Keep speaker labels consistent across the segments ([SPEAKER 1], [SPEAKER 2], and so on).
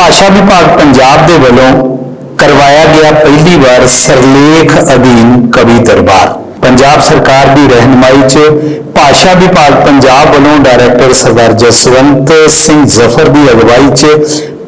[SPEAKER 1] ਭਾਸ਼ਾ ਵਿਭਾਗ ਪੰਜਾਬ ਦੇ ਵੱਲੋਂ ਕਰਵਾਇਆ ਗਿਆ ਪਹਿਲੀ ਵਾਰ ਸਰਲੇਖ ਅਧੀਨ ਕਵੀ ਦਰਬਾਰ। ਪੰਜਾਬ ਸਰਕਾਰ ਦੀ ਰਹਿਨਮਾਈ 'ਚ ਭਾਸ਼ਾ ਵਿਭਾਗ ਪੰਜਾਬ ਵੱਲੋਂ ਡਾਇਰੈਕਟਰ ਸਰਦਾਰ ਜਸਵੰਤ ਸਿੰਘ ਜ਼ਫਰ ਦੀ ਅਗਵਾਈ 'ਚ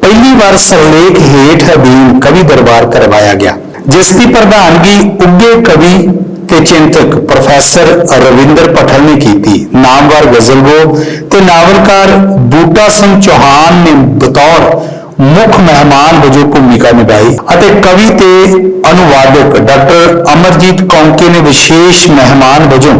[SPEAKER 1] ਪਹਿਲੀ ਵਾਰ ਸਰਲੇਖ ਹੇਠ ਅਧੀਨ ਕਵੀ ਦਰਬਾਰ ਕਰਵਾਇਆ ਗਿਆ, ਜਿਸ ਦੀ ਪ੍ਰਧਾਨਗੀ ਉੱਗੇ ਕਵੀ ਤੇ ਚਿੰਤਕ ਪ੍ਰੋਫੈਸਰ ਰਵਿੰਦਰ ਪਠਲ ਨੇ ਕੀਤੀ। ਨਾਮਵਰ ਗਜ਼ਲਗੋ ਤੇ ਨਾਵਲਕਾਰ ਬੂਟਾ ਸਿੰਘ ਚੌਹਾਨ ਨੇ ਬਤੌਰ ਮੁੱਖ ਮਹਿਮਾਨ ਵਜੋਂ ਭੂਮਿਕਾ ਨਿਭਾਈ ਅਤੇ ਕਵੀ ਤੇ ਅਨੁਵਾਦਕ ਡਾਕਟਰ ਅਮਰਜੀਤ ਕੌਂਕੇ ਨੇ ਵਿਸ਼ੇਸ਼ ਮਹਿਮਾਨ ਵਜੋਂ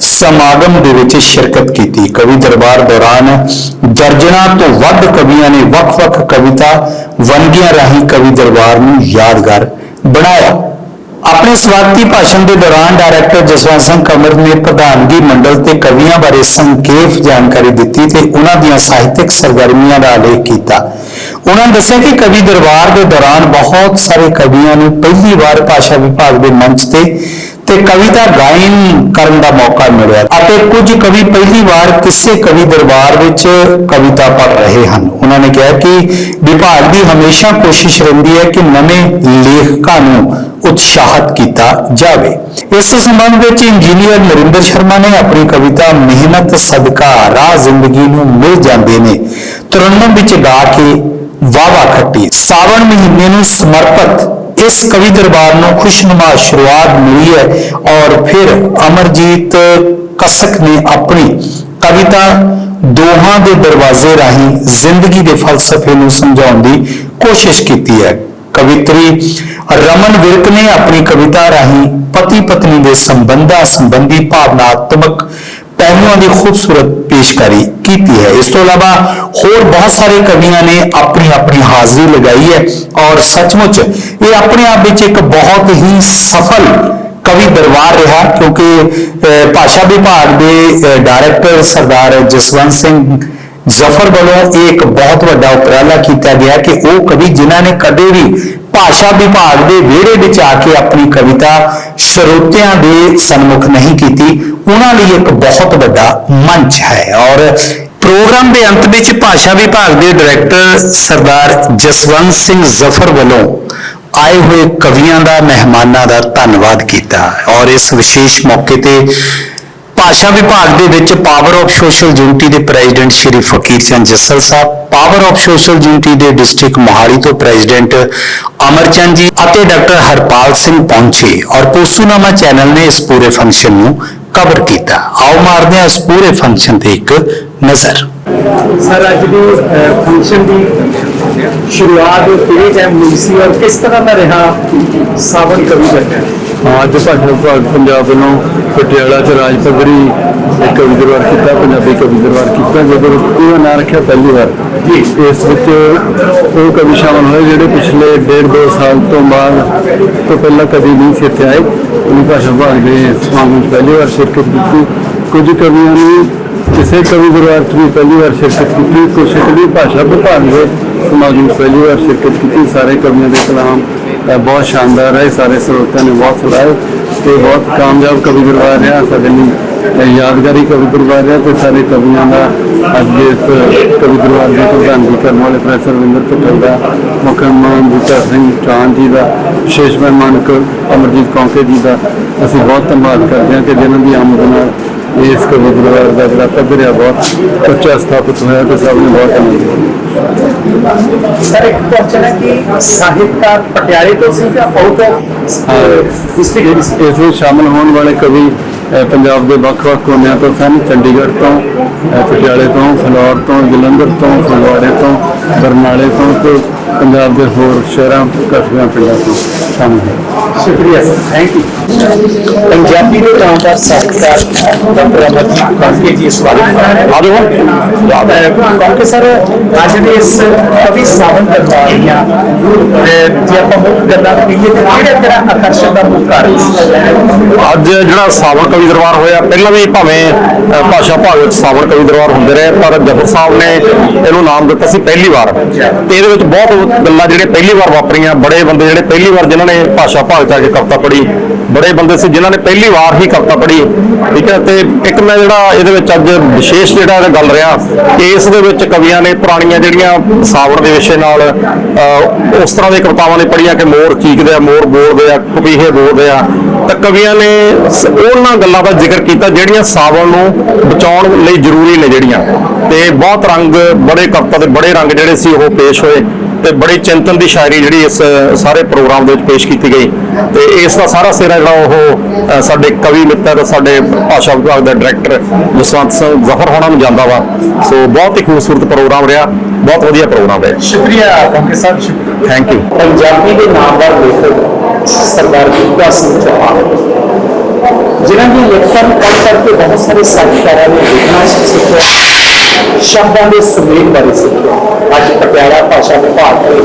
[SPEAKER 1] ਸਮਾਗਮ ਦੇ ਵਿੱਚ ਸ਼ਿਰਕਤ ਕੀਤੀ। ਕਵੀ ਦਰਬਾਰ ਦੌਰਾਨ ਦਰਜਨਾਂ ਤੋਂ ਵੱਧ ਕਵੀਆਂ ਨੇ ਵੱਖ-ਵੱਖ ਕਵਿਤਾ ਵੰਨਗੀਆਂ ਰਾਹੀਂ ਕਵੀ ਦਰਬਾਰ ਨੂੰ ਯਾਦਗਾਰ ਬਣਾਇਆ। ਆਪਣੇ ਸਵਾਗਤੀ ਭਾਸ਼ਣ ਦੇ ਦੌਰਾਨ ਡਾਇਰੈਕਟਰ ਜਸਵੰਤ ਸਿੰਘ ਕਮਰ ਨੇ ਪ੍ਰਧਾਨਗੀ ਮੰਡਲ ਤੇ ਕਵੀਆਂ ਬਾਰੇ ਸੰਖੇਪ ਜਾਣਕਾਰੀ ਦਿੱਤੀ ਤੇ ਉਹਨਾਂ ਦੀਆਂ ਸਾਹਿਤਕ ਸਰਗਰਮੀਆਂ ਦਾ ਉਲੇਖ ਕੀਤਾ। ਉਹਨਾਂ ਦੱਸਿਆ ਕਿ ਕਵੀ ਦਰਬਾਰ ਦੇ ਦੌਰਾਨ ਬਹੁਤ ਸਾਰੇ ਕਵੀਆਂ ਨੂੰ ਪਹਿਲੀ ਵਾਰ ਭਾਸ਼ਾ ਵਿਭਾਗ ਦੇ ਮੰਚ ਤੇ ਤੇ ਕਵਿਤਾ ਗਾਇਨ ਕਰਨ ਦਾ ਮੌਕਾ ਮਿਲਿਆ। ਅਤੇ ਕੁਝ ਕਵੀ ਪਹਿਲੀ ਵਾਰ ਕਿਸੇ ਕਵੀ ਦਰਬਾਰ ਵਿੱਚ ਕਵਿਤਾ ਪੜ੍ਹ ਰਹੇ ਹਨ। ਉਹਨਾਂ ਨੇ ਕਿਹਾ ਕਿ ਵਿਭਾਗ ਦੀ ਹਮੇਸ਼ਾ ਕੋਸ਼ਿਸ਼ ਰਹਿੰਦੀ ਹੈ ਕਿ ਨਵੇਂ ਲੇਖਕਾਂ ਨੂੰ ਉਤਸ਼ਾਹਿਤ ਕੀਤਾ ਜਾਵੇ। ਇਸ ਸੰਬੰਧ ਵਿੱਚ ਇੰਜੀਨੀਅਰ ਨਰਿੰਦਰ ਸ਼ਰਮਾ ਨੇ ਆਪਣੀ ਕਵਿਤਾ ਮਿਹਨਤ, ਸਦਕਾ, ਰਾਹ ਜ਼ਿੰਦਗੀ ਨੂੰ ਮਿਲ ਜਾਂਦੇ ਨੇ ਤਰਨਮ ਵਿੱਚ ਗਾ ਕੇ ਵਾਵਾ ਖੱਟੀ। ਸਾਵਣ ਮਹੀਨੇ ਨੂੰ ਸਮਰਪਿਤ ਇਸ ਕਵੀ ਦਰਬਾਰ ਨੂੰ ਖੁਸ਼ਨੁਮਾ ਸ਼ੁਰੂਆਤ ਮਿਲੀ ਹੈ ਔਰ ਫਿਰ ਅਮਰਜੀਤ ਕਸਕ ਨੇ ਆਪਣੀ ਕਵਿਤਾ ਦੋਹਾਂ ਦੇ ਦਰਵਾਜ਼ੇ ਰਾਹੀਂ ਜ਼ਿੰਦਗੀ ਦੇ ਫਲਸਫੇ ਨੂੰ ਸਮਝਾਉਣ ਦੀ ਕੋਸ਼ਿਸ਼ ਕੀਤੀ ਹੈ। ਕਵਿਤਰੀ ਰਮਨ ਵਿਰਕ ਨੇ ਆਪਣੀ ਕਵਿਤਾ ਰਾਹੀਂ ਪਤੀ ਪਤਨੀ ਦੇ ਸੰਬੰਧਾਂ ਸੰਬੰਧੀ ਭਾਵਨਾਤਮਕ ਪਹਿਲੂਆਂ ਦੀ ਖੂਬਸੂਰਤ ਪੇਸ਼ਕਾਰੀ ਕੀਤੀ ਹੈ। ਇਸ ਤੋਂ ਇਲਾਵਾ ਹੋਰ ਬਹੁਤ ਸਾਰੇ ਕਵੀਆਂ ਨੇ ਆਪਣੀ ਆਪਣੀ ਹਾਜ਼ਰੀ ਲਗਾਈ ਹੈ ਔਰ ਸੱਚਮੁੱਚ ਇਹ ਆਪਣੇ ਆਪ ਵਿੱਚ ਇੱਕ ਬਹੁਤ ਹੀ ਸਫਲ ਕਵੀ ਦਰਬਾਰ ਰਿਹਾ ਕਿਉਂਕਿ ਅਹ, ਭਾਸ਼ਾ ਵਿਭਾਗ ਦੇ ਡਾਇਰੈਕਟਰ ਸਰਦਾਰ ਜਸਵੰਤ ਸਿੰਘ ਜ਼ਫਰ ਵੱਲੋਂ ਇਹ ਇੱਕ ਬਹੁਤ ਵੱਡਾ ਉਪਰਾਲਾ ਕੀਤਾ ਗਿਆ ਕਿ ਉਹ ਕਵੀ ਜਿਨ੍ਹਾਂ ਨੇ ਕਦੇ ਵੀ ਭਾਸ਼ਾ ਵਿਭਾਗ ਦੇ ਵਿਹੜੇ ਵਿੱਚ ਆ ਕੇ ਆਪਣੀ ਕਵਿਤਾ ਸਰੋਤਿਆਂ ਦੇ ਸਨਮੁਖ ਨਹੀਂ ਕੀਤੀ, ਉਹਨਾਂ ਲਈ ਇੱਕ ਬਹੁਤ ਵੱਡਾ ਮੰਚ ਹੈ। ਔਰ ਪ੍ਰੋਗਰਾਮ ਦੇ ਅੰਤ ਵਿੱਚ ਭਾਸ਼ਾ ਵਿਭਾਗ ਦੇ ਡਾਇਰੈਕਟਰ ਸਰਦਾਰ ਜਸਵੰਤ ਸਿੰਘ ਜ਼ਫਰ ਵੱਲੋਂ ਆਏ ਹੋਏ ਕਵੀਆਂ ਦਾ, ਮਹਿਮਾਨਾਂ ਦਾ ਧੰਨਵਾਦ ਕੀਤਾ। ਔਰ ਇਸ ਵਿਸ਼ੇਸ਼ ਮੌਕੇ ਤੇ ਭਾਸ਼ਾ ਵਿਭਾਗ ਦੇ ਵਿੱਚ ਪਾਵਰ ਆਫ ਸੋਸ਼ਲ ਯੂਨਿਟੀ ਦੇ president Shri Fakir Chand Jassal sahib power of social unity ਦੇ ਡਿਸਟ੍ਰਿਕਟ ਮੋਹਾਲੀ ਤੋਂ ਪ੍ਰੈਜ਼ੀਡੈਂਟ ਅਮਰਚੰਦ ਜੀ ਅਤੇ ਡਾਕਟਰ ਹਰਪਾਲ ਸਿੰਘ ਪਹੁੰਚੇ ਔਰ ਪੋਸੂਨਾਮਾ ਚੈਨਲ ਨੇ ਇਸ ਪੂਰੇ ਫੰਕਸ਼ਨ ਨੂੰ ਕਵਰ ਕੀਤਾ। ਆਓ ਮਾਰਦੇ ਹਾਂ ਇਸ ਪੂਰੇ ਫੰਕਸ਼ਨ ਤੇ ਇੱਕ ਨਜ਼ਰ।
[SPEAKER 2] ਸਰ ਅੱਜ ਦੀ ਫੰਕਸ਼ਨ ਦੀ ਸ਼ੁਰੂਆਤ ਕਿਹੜੇ ਟਾਈਮ ਹੋਈ ਸੀ ਔਰ ਕਿਸ ਤਰ੍ਹਾਂ ਦਾ ਰਿਹਾ ਸਾਵਣ ਕਵੀ ਬੈਠਾ
[SPEAKER 3] ਅੱਜ ਭਾਸ਼ਾ ਵਿਭਾਗ ਪੰਜਾਬ ਵੱਲੋਂ ਪਟਿਆਲਾ ਚ ਰਾਜ ਪੱਧਰੀ ਇੱਕ ਕਵੀ ਦਰਬਾਰ ਕੀਤਾ ਪੰਜਾਬੀ ਕਵੀ ਦਰਬਾਰ ਕੀਤਾ ਜਦੋਂ ਇਹਦਾ ਨਾਂ ਰੱਖਿਆ ਪਹਿਲੀ ਵਾਰ। ਜੀ। ਇਸ ਵਿੱਚ ਉਹ ਕਵੀ ਸ਼ਾਮਲ ਹੋਏ ਜਿਹੜੇ ਪਿਛਲੇ ਡੇਢ ਦੋ ਸਾਲ ਤੋਂ ਬਾਅਦ ਤੋਂ ਪਹਿਲਾਂ ਕਦੀ ਨਹੀਂ ਸੀ ਇੱਥੇ ਆਏ। ਉਹਨਾਂ ਭਾਸ਼ਾ ਵਿਭਾਗ ਦੇ ਸਮਾਗਮ 'ਚ ਪਹਿਲੀ ਵਾਰ ਸ਼ਿਰਕਤ ਕੀਤੀ। ਕੁਝ ਕਵੀਆਂ ਨੇ ਕਿਸੇ ਕਵੀ ਦਰਬਾਰ 'ਚ ਵੀ ਪਹਿਲੀ ਵਾਰ ਸ਼ਿਰਕਤ ਕੀਤੀ। ਕੁਝ ਕਵੀ ਭਾਸ਼ਾ ਵਿਭਾਗ ਦੇ ਸਮਾਗਮ 'ਚ ਪਹਿਲੀ ਵਾਰ ਸ਼ਿਰਕਤ ਕੀਤੀ, ਸਾਰੇ ਕਵੀਆਂ ਦੇ ਕਲਾਮ ਬਹੁਤ ਸ਼ਾਨਦਾਰ ਹੈ ਸਾਰੇ ਸਰੋਤਿਆਂ ਨੇ ਬਹੁਤ ਸਲਾਹੇ ਤੇ ਬਹੁਤ ਕਾਮਯਾਬ ਕਵੀ ਦਰਬਾਰ ਰਿਹਾ, ਸਾਡੇ ਲਈ ਯਾਦਗਾਰੀ ਕਵੀ ਦਰਬਾਰ ਰਿਹਾ ਤੇ ਸਾਰੇ ਕਵੀਆਂ ਦਾ ਅੱਜ ਦੇ ਇਸ ਕਵੀ ਦਰਬਾਰ ਦੀ ਪ੍ਰਧਾਨਗੀ ਕਰਨ ਵਾਲੇ ਪ੍ਰੋਫੈਸਰ ਰਵਿੰਦਰ ਪਟੇਲ ਦਾ, ਮੁੱਖ ਬੂਟਾ ਸਿੰਘ ਚੌਹਾਨ ਜੀ ਦਾ, ਵਿਸ਼ੇਸ਼ ਮਹਿਮਾਨ ਅਮਰਜੀਤ ਕੌਂਕੇ ਜੀ ਦਾ, ਅਸੀਂ ਬਹੁਤ ਧੰਨਵਾਦ ਕਰਦੇ ਹਾਂ ਕਿ ਜਿਨ੍ਹਾਂ ਦੀ ਆਮਦ ਨਾਲ ਇਸ ਕਵੀ ਦਰਬਾਰ ਦਾ ਜਿਹੜਾ ਪੱਧਰ ਹੈ ਬਹੁਤ ਉੱਚਾ ਸਥਾਪਿਤ ਹੋਇਆ ਤੇ ਸਭ ਨੇ ਬਹੁਤ ਆਨੰਦ ਲਿਆ
[SPEAKER 2] ਸਰ ਇੱਕ ਕੁਐਸਚਨ ਹੈ ਕਿ ਸਾਹਿਤਕਾਰ ਪਟਿਆਲੇ ਤੋਂ ਸੀ ਜਾਂ ਆਫ ਡਿਸਟ੍ਰਿਕਟ
[SPEAKER 3] ਇਸ ਵਿੱਚ ਸ਼ਾਮਲ ਹੋਣ ਵਾਲੇ ਕਵੀ ਪੰਜਾਬ ਦੇ ਵੱਖ-ਵੱਖ ਕੋਨਿਆਂ ਤੋਂ ਸਨ ਚੰਡੀਗੜ੍ਹ ਤੋਂ ਪਟਿਆਲੇ ਤੋਂ ਫਲੋਰ ਤੋਂ ਜਲੰਧਰ ਤੋਂ ਫਗਵਾੜੇ ਤੋਂ ਬਰਨਾਲੇ ਤੋਂ ਤੇ ਪੰਜਾਬ ਦੇ ਹੋਰ ਸ਼ਹਿਰਾਂ ਕਸਬਿਆਂ ਪਿੰਡਾਂ ਤੋਂ ਸ਼ਾਮਲ ਹੋਏ।
[SPEAKER 2] ਸ਼ੁਕਰੀਆ ਸਰ ਥੈਂਕ ਯੂ ਪੰਜਾਬੀ ਦੇ ਨਾਮਦਾਰ ਸਾਹਿਤਕਾਰ ਡਾਕਟਰ ਅਮਰਜੀਤ ਕਾਂਕੇ ਜੀ ਇਸ ਵਾਰ ਆਜੋ ਕਾਂਕੇ ਸਰ ਅੱਜ ਦੇ ਇਸ ਕਵੀ ਸਾਵਨ ਦਰਬਾਰ ਦੀਆਂ ਅਹ, ਜੇ ਆਪਾਂ ਮੁੱਖ ਗੱਲਾਂ ਕਰੀਏ ਤੇ ਕਿਹੜੇ ਤਰ੍ਹਾਂ ਆਕਰਸ਼ਣ ਦਾ ਮੁੱਖ ਕਾਰਨ
[SPEAKER 4] ਅੱਜ ਜਿਹੜਾ ਸਾਵਣ ਕਵੀ ਦਰਬਾਰ ਹੋਇਆ ਪਹਿਲਾਂ ਵੀ ਭਾਵੇਂ ਭਾਸ਼ਾ ਭਾਗ ਵਿੱਚ ਸਾਵਣ ਕਵੀ ਦਰਬਾਰ ਹੁੰਦੇ ਰਹੇ ਪਰ ਜਫਰ ਸਾਹਿਬ ਨੇ ਇਹਨੂੰ ਨਾਮ ਦਿੱਤਾ ਸੀ ਪਹਿਲੀ ਵਾਰ। ਤੇ ਇਹਦੇ ਵਿੱਚ ਬਹੁਤ
[SPEAKER 5] ਗੱਲਾਂ ਜਿਹੜੇ ਪਹਿਲੀ ਵਾਰ ਵਾਪਰੀਆਂ ਬੜੇ ਬੰਦੇ ਜਿਹੜੇ ਪਹਿਲੀ ਵਾਰ ਜਿਨ੍ਹਾਂ ਨੇ ਭਾਸ਼ਾ ਭਾਗ ਚ ਕੇ ਕਵਿਤਾ ਪੜ੍ਹੀ ਬੜੇ ਬੰਦੇ ਸੀ ਜਿਨ੍ਹਾਂ ਨੇ ਪਹਿਲੀ ਵਾਰ ਹੀ ਕਵਿਤਾ ਪੜ੍ਹੀ। ਠੀਕ ਹੈ ਤੇ ਇੱਕ ਮੈਂ ਜਿਹੜਾ ਇਹਦੇ ਵਿੱਚ ਅੱਜ ਵਿਸ਼ੇਸ਼ ਜਿਹੜਾ ਇਹ ਗੱਲ ਰਿਹਾ ਕਿ ਇਸ ਦੇ ਵਿੱਚ ਕਵੀਆਂ ਨੇ ਪੁਰਾਣੀਆਂ ਜਿਹੜੀਆਂ ਸਾਵਣ ਦੇ ਵਿਸ਼ੇ ਨਾਲ ਅਹ, ਉਸ ਤਰ੍ਹਾਂ ਦੀਆਂ ਕਵਿਤਾਵਾਂ ਨੇ ਪੜ੍ਹੀਆਂ ਕਿ ਮੋਰ ਚੀਕਦੇ ਆ ਮੋਰ ਬੋਲਦੇ ਆ ਕਪੀਹੇ ਬੋਲਦੇ ਆ ਤਾਂ ਕਵੀਆਂ ਨੇ ਉਹਨਾਂ ਗੱਲਾਂ ਦਾ ਜ਼ਿਕਰ ਕੀਤਾ ਜਿਹੜੀਆਂ ਸਾਵਣ ਨੂੰ ਬਚਾਉਣ ਲਈ ਜ਼ਰੂਰੀ ਨੇ ਜਿਹੜੀਆਂ। ਤੇ ਬਹੁਤ ਰੰਗ ਬੜੇ ਕਵਿਤਾ ਦੇ ਬੜੇ ਰੰਗ ਜਿਹੜੇ ਸੀ ਉਹ ਪੇਸ਼ ਹੋਏ ਤੇ ਬੜੀ ਚਿੰਤਨ ਦੀ ਸ਼ਾਇਰੀ ਜਿਹੜੀ ਇਸ ਸਾਰੇ ਪ੍ਰੋਗਰਾਮ ਦੇ ਵਿੱਚ ਪੇਸ਼ ਕੀਤੀ ਗਈ। ਤੇ ਇਸ ਦਾ ਸਾਰਾ ਸਿਰਾ ਜਿਹੜਾ ਉਹ ਸਾਡੇ ਕਵੀ ਮਿੱਤਰ ਸਾਡੇ ਭਾਸ਼ਾ ਵਿਭਾਗ ਦਾ ਡਾਇਰੈਕਟਰ ਜਸਵੰਤ ਸਿੰਘ ਜ਼ਫਰ ਹੋਣਾ ਨੂੰ ਜਾਂਦਾ ਵਾ। ਸੋ ਬਹੁਤ ਹੀ ਖੂਬਸੂਰਤ ਪ੍ਰੋਗਰਾਮ ਰਿਹਾ ਬਹੁਤ ਵਧੀਆ ਪ੍ਰੋਗਰਾਮ ਰਿਹਾ।
[SPEAKER 2] ਸ਼ੁਕਰੀਆ ਕੰਕੇ ਸਾਹਿਬ
[SPEAKER 5] ਥੈਂਕ ਯੂ
[SPEAKER 2] ਪੰਜਾਬੀ ਦੇ ਨਾਮਵਰ ਲੇਖਕ ਸਰਦਾਰ ਬੁੱਗਾ ਸਿੰਘ ਚੌਹਾਨ ਜਿਨ੍ਹਾਂ ਦੀ ਲਿਖਤਾਂ ਨੂੰ ਪੜ੍ਹ ਕਰਕੇ ਬਹੁਤ ਸਾਰੇ ਸਾਹਿਤਕਾਰਾਂ ਨੇ ਲਿਖਣਾ ਸਿੱਖਿਆ ਸ਼ਬਦਾਂ ਦੇ ਸਮੇਤ ਬਾਰੇ ਸਿੱਖਿਆ ਅੱਜ ਪਟਿਆਲਾ ਭਾਸ਼ਾ ਵਿਭਾਗ ਦੇ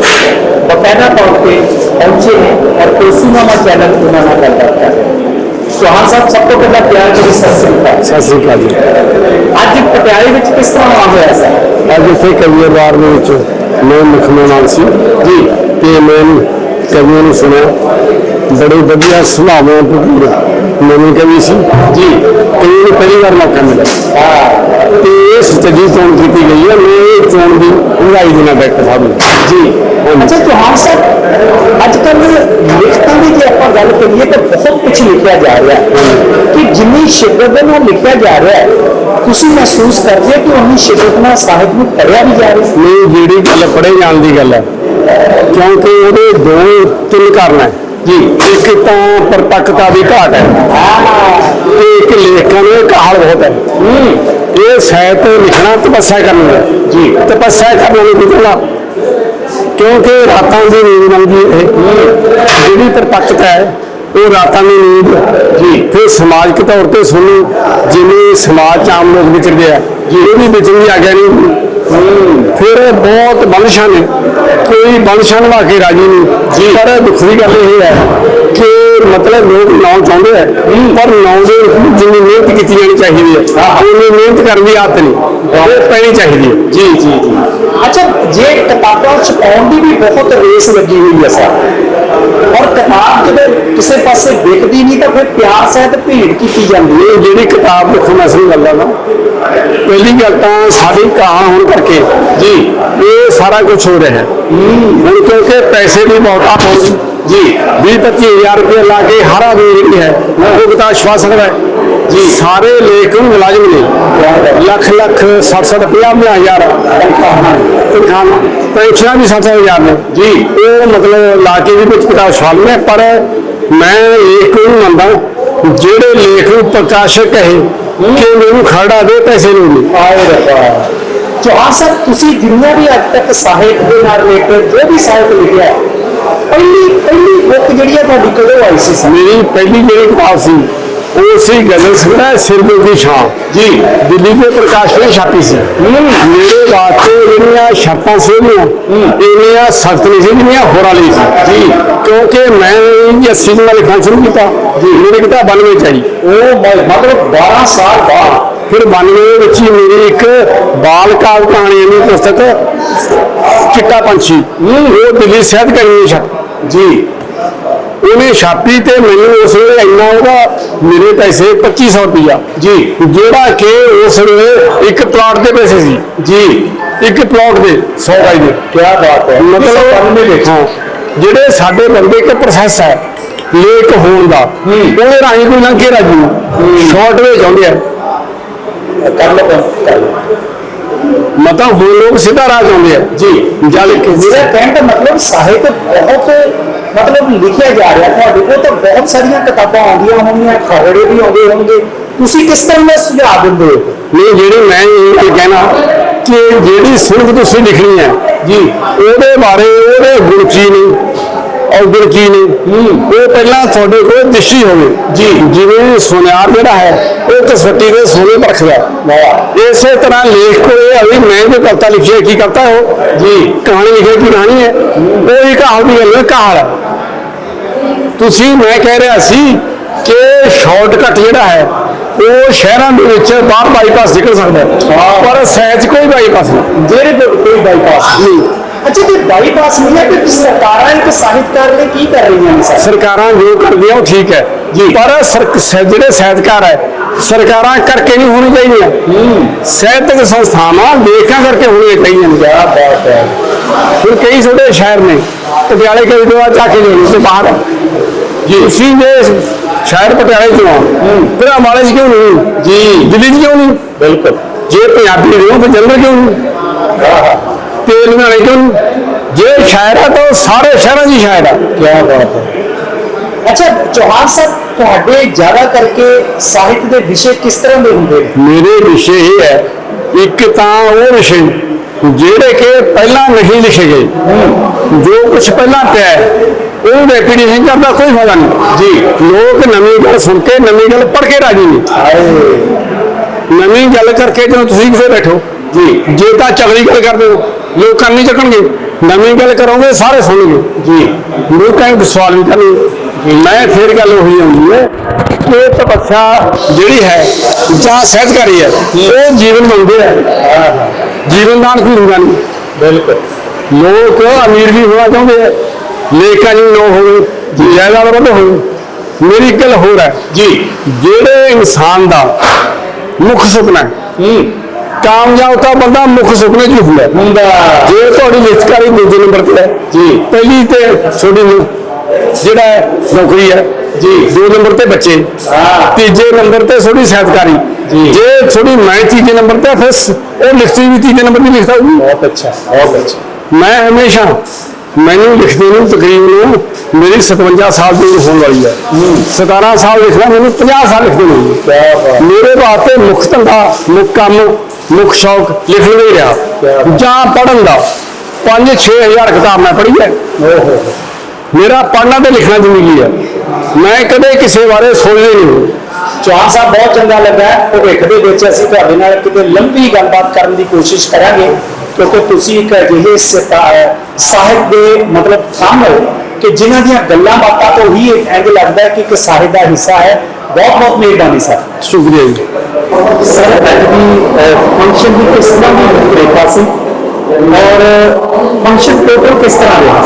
[SPEAKER 2] ਬਕਾਇਦਾ ਤੌਰ ਤੇ ਪਹੁੰਚੇ ਨੇ ਔਰ ਕੋਸੀਨਾਮਾ ਚੈਨਲ ਉਹਨਾਂ ਨਾਲ ਗੱਲ ਕਰਦਾ ਹੈ ਚੌਹਾਨ ਸਾਹਿਬ ਸਭ ਤੋਂ ਪਹਿਲਾਂ ਪਿਆਰ ਜੀ ਸਤਿ ਸ੍ਰੀ ਅਕਾਲ
[SPEAKER 6] ਸਤਿ ਸ੍ਰੀ ਅਕਾਲ ਜੀ
[SPEAKER 2] ਅੱਜ ਪਟਿਆਲੇ ਵਿੱਚ ਕਿਸ ਤਰ੍ਹਾਂ ਆ ਹੋਇਆ ਸਰ
[SPEAKER 6] ਅੱਜ ਇੱਥੇ ਕਬੀਰਵਾਰ ਦੇ ਵਿੱਚ ਮੈਂ ਕਵੀਆਂ ਨੂੰ ਸੁਣਿਆ ਬੜੇ ਵਧੀਆ ਸੁਭਾਵਾਂ ਭਰਪੂਰ ਨਵੀਂ ਕਵੀ ਸੀ। ਜੀ। ਕਵੀ ਨੂੰ ਪਹਿਲੀ ਵਾਰ ਮੌਕਾ ਮਿਲਿਆ। ਤੇ ਇਹ ਸੱਚੀ ਚੋਣ ਕੀਤੀ ਗਈ ਹੈ। ਮੈਂ ਇਹ ਚੋਣ ਦੀ ਉਗਾਈ ਦੇਣਾ ਡਾਕਟਰ ਸਾਹਿਬ ਨੂੰ।
[SPEAKER 2] ਜੀ। ਅੱਛਾ ਚੌਹਾਨ ਸਾਹਿਬ ਅੱਜ ਕੱਲ ਲਿਖਤਾਂ ਦੀ ਜੇ ਆਪਾਂ ਗੱਲ ਕਰੀਏ ਤਾਂ ਬਹੁਤ ਕੁਝ ਲਿਖਿਆ ਜਾ ਰਿਹਾ ਹੈ। ਕਿ ਜਿੰਨੀ ਸ਼ਿੱਦਤ ਦੇ ਨਾਲ ਲਿਖਿਆ ਜਾ ਰਿਹਾ ਹੈ ਤੁਸੀਂ ਮਹਿਸੂਸ ਕਰਦੇ ਹੋ ਕਿ ਉਨੀ ਸ਼ਿੱਦਤ ਨਾਲ ਸਾਹਿਤ ਨੂੰ ਪੜਿਆ ਵੀ ਜਾ ਰਿਹਾ ਹੈ?
[SPEAKER 6] ਨਹੀਂ ਜਿਹੜੀ ਗੱਲ ਪੜ੍ਹੇ ਜਾਣ ਦੀ ਗੱਲ ਹੈ ਕਿਉਂਕਿ ਉਹਦੇ ਦੋ ਤਿੰਨ ਕਾਰਨ ਹੈ। ਜੀ। ਇੱਕ ਤਾਂ ਪਰਪੱਕਤਾ ਦੀ ਘਾਟ ਹੈ। ਤੇ ਇੱਕ ਲੇਖਕਾਂ ਨੂੰ ਕਹਾਲ ਬਹੁਤ ਹੈ। ਇਹ ਸਾਹਿਤ ਲਿਖਣਾ ਤਪੱਸਿਆ ਕਰਨਾ ਜੀ। ਤਪੱਸਿਆ ਕਰਨਾ ਨਹੀਂ ਬੁਝਣਾ ਕਿਉਂਕਿ ਰਾਤਾਂ ਦੀ ਨੀਂਦ ਮੰਗੀ ਇਹ ਜਿਹੜੀ ਪਰਪੱਕਤਾ ਹੈ ਉਹ ਰਾਤਾਂ ਦੀ ਨੀਂਦ ਜੀ। ਫਿਰ ਸਮਾਜਿਕ ਤੌਰ ਤੇ ਸੁਣੀ ਜਿਵੇਂ ਸਮਾਜ ਚ ਆਮ ਲੋਕ ਵਿਚਰਦੇ ਆ ਇਹ ਵੀ ਵਿਚਰਨ ਦੀ ਆਗਿਆ ਨਹੀਂ ਫਿਰ ਬਹੁਤ ਬੰਦਸ਼ਾਂ ਨੇ। ਕੋਈ ਬੰਦਸ਼ਾਂ ਨਿਭਾ ਕੇ ਰਾਜੀ ਨਹੀਂ। ਪਰ ਦੁੱਖ ਦੀ ਗੱਲ ਇਹ ਹੈ ਕਿ ਮਤਲਬ ਲੋਕ ਨਾਉ ਚਾਹੁੰਦੇ ਆ। ਪਰ ਨਾਉ ਦੇ ਜਿੰਨੀ ਮਿਹਨਤ ਕੀਤੀ ਜਾਣੀ ਚਾਹੀਦੀ ਹੈ ਉਨੀ ਮਿਹਨਤ ਕਰਨ ਦੀ ਆਦਤ ਨਹੀਂ। ਉਹ ਪੈਣੀ ਚਾਹੀਦੀ ਹੈ।
[SPEAKER 2] ਜੀ ਜੀ ਜੀ। ਅੱਛਾ ਜੇ ਕਿਤਾਬਾਂ ਛਪਾਉਣ ਦੀ ਵੀ ਬਹੁਤ ਰੇਸ ਲੱਗੀ ਹੋਈ ਹੈ ਸਰ ਔਰ ਕਿਤਾਬ ਜਦੋਂ ਕਿਸੇ ਪਾਸੇ ਵਿਕਦੀ ਨਹੀਂ ਤਾਂ ਫਿਰ ਪਿਆਰ ਸਹਿਤ ਭੀੜ ਕੀਤੀ ਜਾਂਦੀ ਹੈ।
[SPEAKER 6] ਜਿਹੜੀ ਕਿਤਾਬ ਦੇਖੋ ਮੈਂ ਅਸਲੀ ਗੱਲ ਆ ਨਾ ਪਹਿਲੀ ਗੱਲ ਤਾਂ ਸਾਡੀ ਕਹਾਂ ਹੋਣ ਕਰਕੇ ਜੀ। ਇਹ ਸਾਰਾ ਕੁਝ ਹੋ ਰਿਹਾ ਹੈ। ਹੁਣ ਕਿਉਂਕਿ ਪੈਸੇ ਦੀ ਬਹੁਤਾ ਹੋ ਜੀ। 20 25000 ਰੁਪਏ ਲਾ ਕੇ ਹਰ ਆਦਮੀ ਹੈ। ਉਹ ਕਿਤਾਬ ਛਪਾ ਸਕਦਾ ਹੈ। ਜੀ। ਸਾਰੇ ਲੇਖ ਨੂੰ ਮੁਲਾਜ਼ਮ ਨੇ ਲੱਖ ਲੱਖ 60 60 50 ਹਜ਼ਾਰ ਤਨਖਾਹ ਪੈਨਸ਼ਨਾਂ ਵੀ 60 ਹਜ਼ਾਰ ਨੇ। ਜੀ। ਉਹ ਮਤਲਬ ਲਾ ਕੇ ਵੀ ਕਿਤਾਬ ਛਪਾ ਲੈਂਦੇ ਆ, ਪਰ ਮੈਂ ਲੇਖ ਨੂੰ ਮੰਨਦਾ। ਜਿਹੜੇ ਲੇਖ ਨੂੰ ਪ੍ਰਕਾਸ਼ਕ ਕਹੇ ਕਿ ਮੈਨੂੰ ਖੜਾ ਦੇ ਪੈਸੇ ਨਹੀਂ ਮਿਲੇ
[SPEAKER 2] ਆਏ ਰੱਬਾ। ਚੌਹਾਨ ਸਾਹਿਬ ਤੁਸੀਂ ਜਿੰਨਾ ਵੀ ਅੱਜ ਤੱਕ ਸਾਹਿਤ ਦੇ ਨਾਲ ਰਿਲੇਟਡ ਜੋ ਵੀ ਸਾਹਿਤ ਲਿਖਿਆ ਹੈ, ਪਹਿਲੀ ਪਹਿਲੀ ਬੁੱਕ ਜਿਹੜੀ ਹੈ ਤੁਹਾਡੀ ਕਦੋਂ ਆਈ ਸੀ? ਸਰ
[SPEAKER 6] ਮੇਰੀ ਪਹਿਲੀ ਜਿਹੜੀ ਕਿਤਾਬ ਸੀ ਉਹ ਸੀ ਗਜ਼ਲ ਸਿੰਘਾ ਸਿਰਦੁਰ ਦੀ ਛਾਂ। ਜੀ। ਦਿੱਲੀ ਦੇ ਪ੍ਰਕਾਸ਼ ਨੇ ਛਾਪੀ ਸੀ। ਮੇਰੇ ਵਾਸਤੇ ਜਿਹੜੀਆਂ ਸ਼ਰਤਾਂ ਸੀਗੀਆਂ ਇੰਨੀਆਂ ਸਖਤ ਨਹੀਂ ਸੀ ਜਿੰਨੀਆਂ ਹੋਰਾਂ ਲਈ ਸੀ। ਜੀ। ਕਿਉਂਕਿ ਮੈਂ ਇਹ 80 ਨਾਲ ਲਿਖਣਾ ਸ਼ੁਰੂ ਕੀਤਾ। ਜੀ। ਮੇਰੀ ਕਿਤਾਬ 92 ਚ ਆਈ
[SPEAKER 2] ਉਹ ਮਤਲਬ 12 ਸਾਲ ਬਾਅਦ।
[SPEAKER 6] ਫਿਰ 92 ਵਿੱਚ ਹੀ ਮੇਰੀ ਇੱਕ ਬਾਲ ਕਾਵ ਕਹਾਣੀਆਂ ਦੀ ਪੁਸਤਕ ਚਿੱਟਾ ਪੰਛੀ। ਉਹ ਦਿੱਲੀ ਸਾਹਿਤ ਨੇ ਛਾਪੀ
[SPEAKER 2] ਜੀ।
[SPEAKER 6] ਉਹਨੇ ਛਾਪੀ ਤੇ ਮੈਨੂੰ ਉਸ ਵੇਲੇ ਇੰਨਾ ਉਹਦਾ ਮੇਰੇ ਪੈਸੇ 2500 ਰੁਪਇਆ
[SPEAKER 2] ਜੀ।
[SPEAKER 6] ਜਿਹੜਾ ਕਿ ਉਸ ਵੇਲੇ ਇੱਕ ਪਲਾਟ ਦੇ ਪੈਸੇ ਸੀ।
[SPEAKER 2] ਜੀ।
[SPEAKER 6] ਇੱਕ ਪਲਾਟ ਦੇ 100 ਗਾਈ ਦੇ।
[SPEAKER 2] ਕੀ ਬਾਤ ਹੈ।
[SPEAKER 6] ਮਤਲਬ
[SPEAKER 2] ਵਿੱਚ।
[SPEAKER 6] ਹਾਂ, ਜਿਹੜੇ ਸਾਡੇ ਬੰਦੇ ਇੱਕ ਪ੍ਰੋਸੈਸ ਹੈ ਲੇਖ ਹੋਣ ਦਾ। ਉਹਦੇ ਰਾਹੀਂ ਕੋਈ ਲੰਘੇ ਰਾਜੀ। ਸ਼ਾਰਟ ਵੇ ਚਾਹੁੰਦੇ ਆ।
[SPEAKER 2] ਕਰ ਲਓ ਕਰ ਲਓ।
[SPEAKER 6] ਮਤਲਬ ਹੁਣ ਲੋਕ ਸਿੱਧਾ ਰਾਹ ਚਾਹੁੰਦੇ ਆ।
[SPEAKER 2] ਜੀ।
[SPEAKER 6] ਜਦ ਕਿ
[SPEAKER 2] ਮੇਰਾ ਕਹਿਣ ਦਾ ਮਤਲਬ ਸਾਹਿਤ ਬਹੁਤ ਮਤਲਬ ਲਿਖਿਆ ਜਾ ਰਿਹਾ ਤੁਹਾਡੇ ਕੋਲ ਤਾਂ ਬਹੁਤ ਸਾਰੀਆਂ ਕਿਤਾਬਾਂ ਆਉਂਦੀਆਂ ਹੋਣਗੀਆਂ ਖਰੜੇ ਵੀ ਆਉਂਦੇ ਹੋਣਗੇ। ਤੁਸੀਂ ਕਿਸ ਤਰ੍ਹਾਂ ਦਾ ਸੁਝਾਅ ਦਿੰਦੇ ਹੋ?
[SPEAKER 6] ਨਹੀਂ ਜਿਹੜੀ ਮੈਂ ਇਹ ਕਹਿਣਾ ਕਿ ਜਿਹੜੀ ਸੁਣਕ ਤੁਸੀਂ ਲਿਖਣੀ ਹੈ ਜੀ। ਉਹਦੇ ਬਾਰੇ ਉਹਦੇ ਗੁਣ ਕੀ ਨੇ? ਔਗਣ ਕੀ ਨੇ ਉਹ ਪਹਿਲਾਂ ਤੁਹਾਡੇ ਕੋਲ ਦਿਸ਼ੀ ਹੋਵੇ। ਜੀ। ਜਿਵੇਂ ਸੁਨਿਆਰ ਜਿਹੜਾ ਹੈ ਉਹ ਤਸਵੱਟੀ ਦੇ ਸੋਨੇ ਪਰਖਦਾ ਹੈ। ਇਸੇ ਤਰ੍ਹਾਂ ਲੇਖ ਕੋਲ ਵੀ ਮੈਂ ਜੋ ਕਵਿਤਾ ਲਿਖੀ ਹੈ ਕੀ ਕਵਿਤਾ ਹੈ ਉਹ? ਜੀ। ਕਹਾਣੀ ਲਿਖੀ ਕੀ ਕਹਾਣੀ ਹੈ? ਉਹ ਕਹਾਣੀ ਹੈ ਕਹਾਲ ਤੁਸੀਂ ਮੈਂ ਕਹਿ ਰਿਹਾ ਸੀ ਕਿ ਸ਼ਾਰਟਕਟ ਜਿਹੜਾ ਹੈ ਉਹ ਸ਼ਹਿਰਾਂ ਦੇ ਵਿੱਚ ਬਾਹਰ ਬਾਈਪਾਸ ਨਿਕਲ ਸਕਦਾ ਪਰ ਸਹਿਜ ਕੋਈ ਬਾਈਪਾਸ ਨਹੀਂ।
[SPEAKER 2] ਜਿਹੜੇ ਕੋਈ ਬਾਈਪਾਸ
[SPEAKER 6] ਨਹੀਂ।
[SPEAKER 7] ਅੱਛਾ ਤੇ ਬਾਈਪਾਸ ਨਹੀਂ ਹੈ ਕਿ ਸਰਕਾਰਾਂ ਇੱਕ ਸਾਹਿਤਕਾਰ ਲਈ ਕੀ ਕਰ ਰਹੀਆਂ ਨੇ ਸਰ?
[SPEAKER 6] ਸਰਕਾਰਾਂ ਜੋ ਕਰਦੀਆਂ ਉਹ ਠੀਕ ਹੈ। ਪਰ ਜਿਹੜੇ ਸਾਹਿਤਕਾਰ ਹੈ ਸਰਕਾਰਾਂ ਕਰਕੇ ਨਹੀਂ ਹੋਣੀ ਚਾਹੀਦੀਆਂ। ਸਾਹਿਤਕ ਸੰਸਥਾਵਾਂ ਲੇਖਾਂ ਕਰਕੇ ਹੋਣੀਆਂ ਚਾਹੀਦੀਆਂ
[SPEAKER 7] ਕਿਆ ਬਾਤ ਹੈ।
[SPEAKER 6] ਹੁਣ ਕਈ ਛੋਟੇ ਸ਼ਹਿਰ ਨੇ ਪਟਿਆਲੇ ਕਈ ਤੋਂ ਜਾ ਕੇ ਜੋ ਤੇ ਬਾਹਰ। ਤੁਸੀਂ ਜੇ ਸ਼ਹਿਰ ਪਟਿਆਲੇ ਤੋਂ ਆ ਫਿਰ ਅੰਬਾਲੇ 'ਚ ਕਿਉਂ ਨਹੀਂ ਜੀ। ਦਿੱਲੀ 'ਚ ਕਿਉਂ ਨਹੀਂ?
[SPEAKER 7] ਬਿਲਕੁਲ।
[SPEAKER 6] ਜੇ ਪੰਜਾਬੀ ਰਹੋ ਤਾਂ ਜਲੰਧਰ ਕਿਉਂ ਨਹੀਂ? ਤੇ ਲੁਧਿਆਣੇ ਨਹੀਂ ਜੇ ਸ਼ਾਇਰ ਹੈ ਤਾਂ ਉਹ ਸਾਰੇ ਸ਼ਹਿਰਾਂ ਹੀ ਸ਼ਾਇਰ ਹੈ
[SPEAKER 7] ਕਿਆ ਬਾਤ ਹੈ। ਅੱਛਾ ਚੌਹਾਨ ਸਾਹਿਬ ਤੁਹਾਡੇ ਜ਼ਿਆਦਾ ਕਰਕੇ ਸਾਹਿਤ ਦੇ ਵਿਸ਼ੇ ਕਿਸ ਤਰ੍ਹਾਂ ਦੇ ਹੁੰਦੇ ਨੇ?
[SPEAKER 6] ਮੇਰੇ ਵਿਸ਼ੇ ਇਹ ਹੈ ਇੱਕ ਤਾਂ ਉਹ ਵਿਸ਼ੇ ਜਿਹੜੇ ਕਿ ਪਹਿਲਾਂ ਨਹੀਂ ਲਿਖੇ ਗਏ। ਜੋ ਕੁਝ ਪਹਿਲਾਂ ਪਿਆ ਉਹ ਰੈਪੀਟੀਸ਼ਨ ਕਰਦਾ ਕੋਈ ਫਾਇਦਾ ਨਹੀਂ। ਜੀ। ਲੋਕ ਨਵੀਂ ਗੱਲ ਸੁਣ ਕੇ ਨਵੀਂ ਗੱਲ ਪੜ੍ਹ ਕੇ ਰਾਜੀ ਨੇ। ਨਵੀਂ ਗੱਲ ਕਰਕੇ ਜਦੋਂ ਤੁਸੀਂ ਕਿਸੇ ਬੈਠੋ ਜੀ। ਜੇ ਤਾਂ ਚਗਲੀ ਗੱਲ ਕਰਦੇ ਹੋ। ਲੋਕ ਕੰਨ ਨਹੀਂ ਚੱਕਣਗੇ। ਨਵੀਂ ਗੱਲ ਕਰੋਗੇ ਸਾਰੇ ਸੁਣਨਗੇ। ਜੀ। ਲੋਕਾਂ ਨੂੰ ਸਵਾਲ ਵੀ ਕਰਨਗੇ। ਮੈਂ ਫਿਰ ਗੱਲ ਉਹੀ ਆਉਂਦੀ ਹੈ ਕਿ ਤਪੱਸਿਆ ਜਿਹੜੀ ਹੈ ਜਾਂ ਸਹਿਜਕਾਰੀ ਹੈ ਉਹ ਜੀਵਨ ਮੰਗਦੇ ਹੈ। ਜੀਵਨ ਦਾਨ ਕੋਈ ਹੁੰਦਾ ਨਹੀਂ।
[SPEAKER 7] ਬਿਲਕੁਲ।
[SPEAKER 6] ਲੋਕ ਅਮੀਰ ਵੀ ਹੋਣਾ ਚਾਹੁੰਦੇ ਆ ਲੇਕਿਨ ਨੋ ਹੋਵੇ ਜਾਇਦਾਦ ਵੱਧ ਹੋਵੇ ਮੇਰੀ ਗੱਲ ਹੋਰ ਹੈ
[SPEAKER 7] ਜੀ।
[SPEAKER 6] ਜਿਹੜੇ ਇਨਸਾਨ ਦਾ ਮੁੱਖ ਸੁਪਨਾ ਹੈ। ਕਾਮਯਾਬ ਤਾਂ ਬੰਦਾ ਮੁੱਖ ਸੁਪਨੇ ਚ ਹੁੰਦਾ ਹੈ।
[SPEAKER 7] ਹੁੰਦਾ
[SPEAKER 6] ਜੇ ਤੁਹਾਡੀ ਲਿਖਤਕਾਰੀ ਦੂਜੇ ਨੰਬਰ ਤੇ ਹੈ
[SPEAKER 7] ਜੀ।
[SPEAKER 6] ਪਹਿਲੀ ਤੇ ਤੁਹਾਡੀ ਨੂੰ ਜਿਹੜਾ ਹੈ ਨੌਕਰੀ ਹੈ
[SPEAKER 7] ਜੀ।
[SPEAKER 6] ਦੋ ਨੰਬਰ ਤੇ ਬੱਚੇ
[SPEAKER 7] ਹਾਂ।
[SPEAKER 6] ਤੀਜੇ ਨੰਬਰ ਤੇ ਤੁਹਾਡੀ ਸਾਹਿਤਕਾਰੀ
[SPEAKER 7] ਜੀ।
[SPEAKER 6] ਤੁਹਾਡੀ ਮੈਂ ਤੀਜੇ ਨੰਬਰ ਤੇ ਹੈ, ਫਿਰ ਉਹ ਲਿਖਤੀ ਵੀ ਤੀਜੇ ਨੰਬਰ ਤੇ ਲਿਖਦਾ ਹੋਊਗੀ
[SPEAKER 7] ਬਹੁਤ ਅੱਛਾ ਬਹੁਤ ਅੱਛਾ
[SPEAKER 6] ਮੈਂ ਹਮੇਸ਼ਾ ਮੈਨੂੰ ਲਿਖਦੇ ਨੂੰ ਤਕਰੀਬਨ ਮੇਰੀ 57 ਸਾਲ ਦੀ ਹੋਣ ਵਾਲੀ ਹੈ 17 ਸਾਲ ਲਿਖਣਾ ਮੈਨੂੰ 50 ਸਾਲ ਲਿਖਦੇ ਨੂੰ ਮੇਰੇ ਵਾਸਤੇ ਮੁੱਖ ਧੰਦਾ ਮੁੱਖ ਕੰਮ ਮੁੱਖ ਸ਼ੌਕ ਲਿਖਣ ਦਾ ਹੀ ਰਿਹਾ। ਜਾਂ ਪੜ੍ਹਨ ਦਾ। 5-6000 ਕਿਤਾਬ ਮੈਂ ਪੜ੍ਹੀ ਹੈ। ਮੇਰਾ ਪੜ੍ਹਨਾ ਤੇ ਲਿਖਣਾ ਜ਼ਿੰਦਗੀ ਹੈ। ਮੈਂ ਕਦੇ ਕਿਸੇ ਬਾਰੇ ਸੋਚਦੇ ਨਹੀਂ
[SPEAKER 7] ਚੌਹਾਨ ਸਾਹਿਬ ਬਹੁਤ ਚੰਗਾ ਲੱਗਾ ਭਵਿੱਖ ਦੇ ਵਿੱਚ ਅਸੀਂ ਤੁਹਾਡੇ ਨਾਲ ਕਿਤੇ ਲੰਬੀ ਗੱਲਬਾਤ ਕਰਨ ਦੀ ਕੋਸ਼ਿਸ਼ ਕਰਾਂਗੇ। ਕਿਉਂਕਿ ਤੁਸੀਂ ਇੱਕ ਅਜਿਹੇ ਸਾਹਿਤ ਦੇ ਮਤਲਬ ਹੋ ਕਿ ਜਿਨ੍ਹਾਂ ਦੀਆਂ ਗੱਲਾਂ ਬਾਤਾਂ ਤੋਂ ਹੀ ਇੰਜ ਲੱਗਦਾ ਕਿ ਇੱਕ ਸਾਹਿਤ ਦਾ ਹਿੱਸਾ ਹੈ। ਬਹੁਤ ਬਹੁਤ ਮਿਹਰਬਾਨੀ ਸਰ।
[SPEAKER 6] ਸ਼ੁਕਰੀਆ ਜੀ।
[SPEAKER 7] ਸਰ ਅੱਜ ਦੀ ਫੰਕਸ਼ਨ ਦੀ ਕਿਸ ਤਰ੍ਹਾਂ ਦੀ ਰੂਪਰੇਖਾ ਸੀ ਔਰ ਫੰਕਸ਼ਨ ਟੋਟਲ ਕਿਸ ਤਰ੍ਹਾਂ ਰਿਹਾ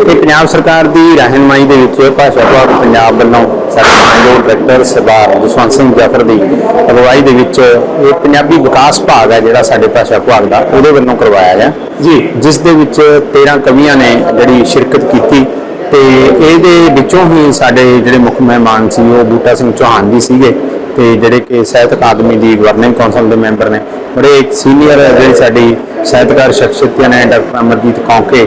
[SPEAKER 8] ਇਹ ਪੰਜਾਬ ਸਰਕਾਰ ਦੀ ਰਹਿਨਮਾਈ ਦੇ ਵਿੱਚ ਭਾਸ਼ਾ ਵਿਭਾਗ ਪੰਜਾਬ ਵੱਲੋਂ ਸਾਡੇ ਮਾਨਯੋਗ ਡਾਇਰੈਕਟਰ ਸਰਦਾਰ ਜਸਵੰਤ ਸਿੰਘ ਜਾਫਰ ਦੀ ਅਗਵਾਈ ਦੇ ਵਿੱਚ ਇਹ ਪੰਜਾਬੀ ਵਿਕਾਸ ਭਾਗ ਹੈ ਜਿਹੜਾ ਸਾਡੇ ਭਾਸ਼ਾ ਵਿਭਾਗ ਦਾ ਉਹਦੇ ਵੱਲੋਂ ਕਰਵਾਇਆ ਗਿਆ
[SPEAKER 7] ਜੀ
[SPEAKER 8] ਜਿਸ ਦੇ ਵਿੱਚ 13 ਕਵੀਆਂ ਨੇ ਜਿਹੜੀ ਸ਼ਿਰਕਤ ਕੀਤੀ ਤੇ ਇਹਦੇ ਵਿੱਚੋਂ ਹੀ ਸਾਡੇ ਜਿਹੜੇ ਮੁੱਖ ਮਹਿਮਾਨ ਸੀ ਉਹ ਬੂਟਾ ਸਿੰਘ ਚੌਹਾਨ ਜੀ ਸੀਗੇ ਤੇ ਜਿਹੜੇ ਕਿ ਸਾਹਿਤ ਅਕਾਦਮੀ ਦੀ ਗਵਰਨਿੰਗ ਕੌਂਸਲ ਦੇ ਮੈਂਬਰ ਨੇ ਬੜੇ ਇੱਕ ਸੀਨੀਅਰ ਜਿਹੜੀ ਸਾਡੀ ਸਾਹਿਤਕਾਰ ਸ਼ਖਸੀਅਤਾਂ ਨੇ ਡਾਕਟਰ ਅਮਰਜੀਤ ਕੌਂਕੇ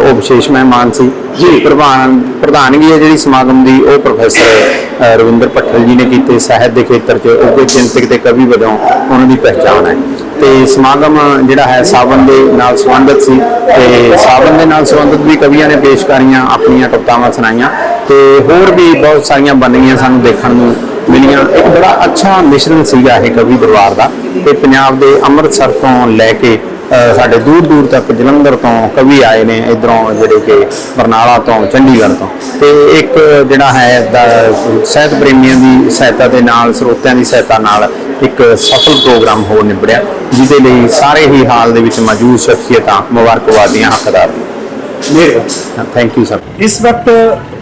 [SPEAKER 8] ਉਹ ਵਿਸ਼ੇਸ਼ ਮਹਿਮਾਨ ਸੀ। ਜੀ। ਪ੍ਰਧਾਨ ਪ੍ਰਧਾਨਗੀ ਹੈ ਜਿਹੜੀ ਸਮਾਗਮ ਦੀ ਉਹ ਪ੍ਰੋਫੈਸਰ ਰਵਿੰਦਰ ਭੱਠਲ ਜੀ ਨੇ ਕੀਤੇ। ਸਾਹਿਤ ਦੇ ਖੇਤਰ 'ਚ ਉੱਘੇ ਚਿੰਤਕ ਤੇ ਕਵੀ ਵਜੋਂ ਉਹਨਾਂ ਦੀ ਪਹਿਚਾਣ ਹੈ। ਤੇ ਸਮਾਗਮ ਜਿਹੜਾ ਹੈ ਸਾਵਨ ਦੇ ਨਾਲ ਸੰਬੰਧਿਤ ਸੀ ਤੇ ਸਾਵਨ ਦੇ ਨਾਲ ਸੰਬੰਧਿਤ ਵੀ ਕਵੀਆਂ ਨੇ ਪੇਸ਼ਕਾਰੀਆਂ ਆਪਣੀਆਂ ਕਵਿਤਾਵਾਂ ਸੁਣਾਈਆਂ। ਤੇ ਹੋਰ ਵੀ ਬਹੁਤ ਸਾਰੀਆਂ ਬਣਨੀਆਂ ਸਾਨੂੰ ਦੇਖਣ ਨੂੰ ਮਿਲੀਆਂ। ਇੱਕ ਬੜਾ ਅੱਛਾ ਮਿਸ਼ਰਣ ਸੀਗਾ ਇਹ ਕਵੀ ਦਰਬਾਰ ਦਾ। ਤੇ ਪੰਜਾਬ ਦੇ ਅੰਮ੍ਰਿਤਸਰ ਤੋਂ ਲੈ ਕੇ ਸਾਡੇ ਦੂਰ ਦੂਰ ਤੱਕ ਜਲੰਧਰ ਤੋਂ ਕਵੀ ਆਏ ਨੇ ਇਧਰੋਂ ਜਿਹੜੇ ਕਿ ਬਰਨਾਲਾ ਤੋਂ ਚੰਡੀਗੜ੍ਹ ਤੋਂ। ਤੇ ਇੱਕ ਜਿਹੜਾ ਹੈ ਸਾਹਿਤ ਪ੍ਰੇਮੀਆਂ ਦੀ ਸਹਾਇਤਾ ਦੇ ਨਾਲ ਸਰੋਤਿਆਂ ਦੀ ਸਹਾਇਤਾ ਨਾਲ ਇੱਕ ਸਫਲ ਪ੍ਰੋਗਰਾਮ ਹੋ ਨਿਬੜਿਆ ਜਿਹਦੇ ਲਈ ਸਾਰੇ ਹੀ ਹਾਲ ਦੇ ਵਿੱਚ ਮੌਜੂਦ ਸ਼ਖਸੀਅਤਾਂ ਮੁਬਾਰਕਬਾਦੀਆਂ ਹੱਕਦਾਰ ਥੈਂਕ ਯੂ ਸਰ
[SPEAKER 7] ਇਸ ਵਕਤ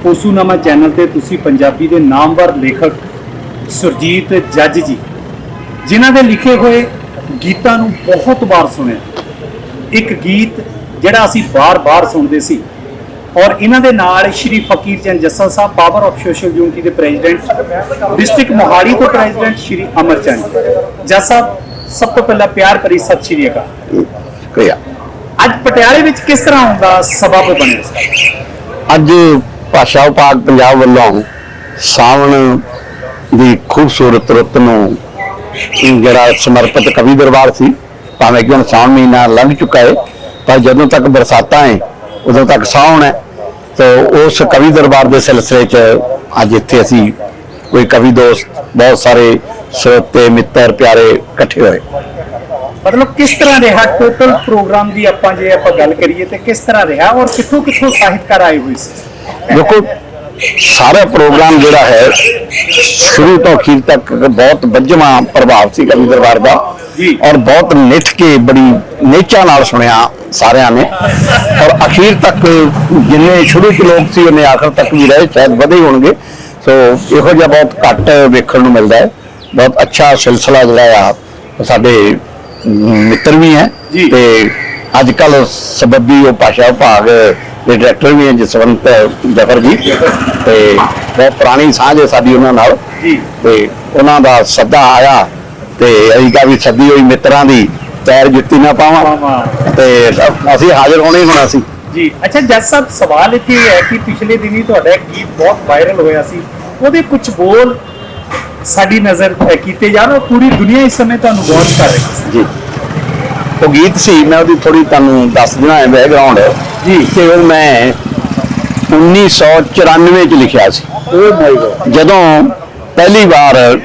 [SPEAKER 7] ਪੋਸੂਨਾਮਾ ਚੈਨਲ ਤੇ ਤੁਸੀਂ ਪੰਜਾਬੀ ਦੇ ਨਾਮਵਰ ਲੇਖਕ ਸੁਰਜੀਤ ਜੱਜ ਜੀ ਜਿਨ੍ਹਾਂ ਦੇ ਲਿਖੇ ਹੋਏ ਗੀਤਾਂ ਨੂੰ ਬਹੁਤ ਵਾਰ ਸੁਣਿਆ। ਇੱਕ ਗੀਤ ਜਿਹੜਾ ਅਸੀਂ ਬਾਰ-ਬਾਰ ਸੁਣਦੇ ਸੀ ਔਰ ਇਹਨਾਂ ਦੇ ਨਾਲ Shri Fakir Chand Jassa sahib power of social unity ਦੇ ਪ੍ਰੈਜ਼ੀਡੈਂਟ ਡਿਸਟ੍ਰਿਕਟ ਮੋਹਾਲੀ ਤੋਂ ਪ੍ਰੈਜ਼ੀਡੈਂਟ ਸ਼੍ਰੀ ਅਮਰ ਚੰਦ ਜੱਜ ਸਾਹਿਬ ਸਭ ਤੋਂ ਪਹਿਲਾਂ ਪਿਆਰ ਭਰੀ ਸਤਿ ਸ਼੍ਰੀ ਅਕਾਲ।
[SPEAKER 6] ਸ਼ੁਕਰੀਆ।
[SPEAKER 7] ਅੱਜ ਪਟਿਆਲੇ ਵਿੱਚ ਕਿਸ ਤਰ੍ਹਾਂ ਹੁੰਦਾ ਸਬਬ ਬਣਿਆ?
[SPEAKER 6] ਅੱਜ ਭਾਸ਼ਾ ਵਿਭਾਗ ਪੰਜਾਬ ਵੱਲੋਂ ਸਾਵਣ ਦੀ ਖੂਬਸੂਰਤ ਰੁੱਤ ਨੂੰ ਜਿਹੜਾ ਸਮਰਪਿਤ ਕਵੀ ਦਰਬਾਰ ਸੀ ਭਾਵੇਂ ਕਿ ਹੁਣ ਸਾਵਣ ਮਹੀਨਾ ਲੰਘ ਚੁੱਕਾ ਹੈ ਪਰ ਜਦੋਂ ਤੱਕ ਬਰਸਾਤਾਂ ਹੈ ਉਦੋਂ ਤੱਕ ਸਾਵਣ ਹੈ ਤਾਂ ਉਸ ਕਵੀ ਦਰਬਾਰ ਦੇ ਸਿਲਸਿਲੇ 'ਚ ਅੱਜ ਇੱਥੇ ਅਸੀਂ ਕੋਈ ਕਵੀ ਦੋਸਤ ਬਹੁਤ ਸਾਰੇ ਸਰੋਤੇ ਮਿੱਤਰ ਪਿਆਰੇ ਇਕੱਠੇ ਹੋਏ।
[SPEAKER 7] ਮਤਲਬ ਕਿਸ ਤਰ੍ਹਾਂ ਰਿਹਾ ਟੋਟਲ ਪ੍ਰੋਗਰਾਮ ਦੀ ਆਪਾਂ ਜੇ ਆਪਾਂ ਗੱਲ ਕਰੀਏ ਤੇ ਕਿਸ ਤਰ੍ਹਾਂ ਰਿਹਾ ਔਰ ਕਿੱਥੋਂ ਕਿੱਥੋਂ ਸਾਹਿਤਕਾਰ ਆਏ ਹੋਏ ਸੀ?
[SPEAKER 6] ਦੇਖੋ
[SPEAKER 5] ਸਾਰਾ ਪ੍ਰੋਗਰਾਮ ਜਿਹੜਾ ਹੈ ਸ਼ੁਰੂ ਤੋਂ ਅਖੀਰ ਤੱਕ ਬਹੁਤ ਵੱਜਵਾਂ ਪ੍ਰਭਾਵ ਸੀ ਕਵੀ ਦਰਬਾਰ ਦਾ ਔਰ ਬਹੁਤ ਨਿੱਠ ਕੇ ਬੜੀ ਨੇਚਾ ਨਾਲ ਸੁਣਿਆ ਸਾਰਿਆਂ ਨੇ। ਔਰ ਅਖੀਰ ਤੱਕ ਜਿੰਨੇ ਸ਼ੁਰੂ ਚ ਲੋਕ ਸੀ ਉਹਨੇ ਆਖਰ ਤੱਕ ਵੀ ਰਹੇ ਸ਼ਾਇਦ ਵਧੇ ਹੋਣਗੇ। ਸੋ ਇਹੋ ਜਿਹਾ ਬਹੁਤ ਘੱਟ ਵੇਖਣ ਨੂੰ ਮਿਲਦਾ ਹੈ। ਬਹੁਤ ਅੱਛਾ ਸਿਲਸਿਲਾ ਜਿਹੜਾ ਆ ਸਾਡੇ ਮਿੱਤਰ ਵੀ ਹੈ ਤੇ ਅੱਜ ਕੱਲ ਸਬੱਬੀ ਉਹ ਭਾਸ਼ਾ ਵਿਭਾਗ ਦੇ ਡਾਇਰੈਕਟਰ ਵੀ ਹੈ ਜਸਵੰਤ ਜਫਰ ਜੀ। ਤੇ ਬਹੁਤ ਪੁਰਾਣੀ ਸਾਂਝ ਹੈ ਸਾਡੀ ਉਹਨਾਂ ਨਾਲ।
[SPEAKER 7] ਜੀ।
[SPEAKER 5] ਤੇ ਉਹਨਾਂ ਦਾ ਸੱਦਾ ਆਇਆ ਤੇ ਅਸੀਂ ਕਿਹਾ ਵੀ ਸੱਦੀ ਹੋਈ ਮਿੱਤਰਾਂ ਦੀ ਪੈਰ ਜੁੱਤੀ ਨਾ ਪਾਵਾਂ। ਤੇ ਅਸੀਂ ਹਾਜ਼ਰ ਹੋਣੇ ਹੋਣਾ ਸੀ
[SPEAKER 7] ਜੀ। ਅੱਛਾ ਜੱਜ ਸਾਹਿਬ ਸਵਾਲ ਇੱਥੇ ਹੈ ਕਿ ਪਿਛਲੇ ਦਿਨੀ ਤੁਹਾਡਾ ਇੱਕ ਗੀਤ ਬਹੁਤ ਵਾਇਰਲ ਹੋਇਆ ਸੀ। ਉਹਦੇ ਕੁਝ ਬੋਲ ਸਾਡੀ ਨਜ਼ਰ ਕੀਤੇ ਜਾਣ ਔਰ ਪੂਰੀ ਦੁਨੀਆ ਇਸ ਸਮੇਂ ਤੁਹਾਨੂੰ ਗੌਰ ਕਰ ਰਹੀ ਹੈ।
[SPEAKER 5] ਜੀ। ਉਹ ਗੀਤ ਸੀ ਮੈਂ ਉਹਦੀ ਥੋੜੀ ਤੁਹਾਨੂੰ ਦੱਸ ਦੇਣਾ ਹੈ। ਬੈਕਗ੍ਰਾਉਂਡ ਜੀ। ਕਿ ਉਹ ਮੈਂ 1994 ਚ ਲਿਖਿਆ ਸੀ।
[SPEAKER 7] ਓ ਮਾਈ ਗॉड
[SPEAKER 5] ਜਦੋਂ ਪਹਿਲੀ ਵਾਰ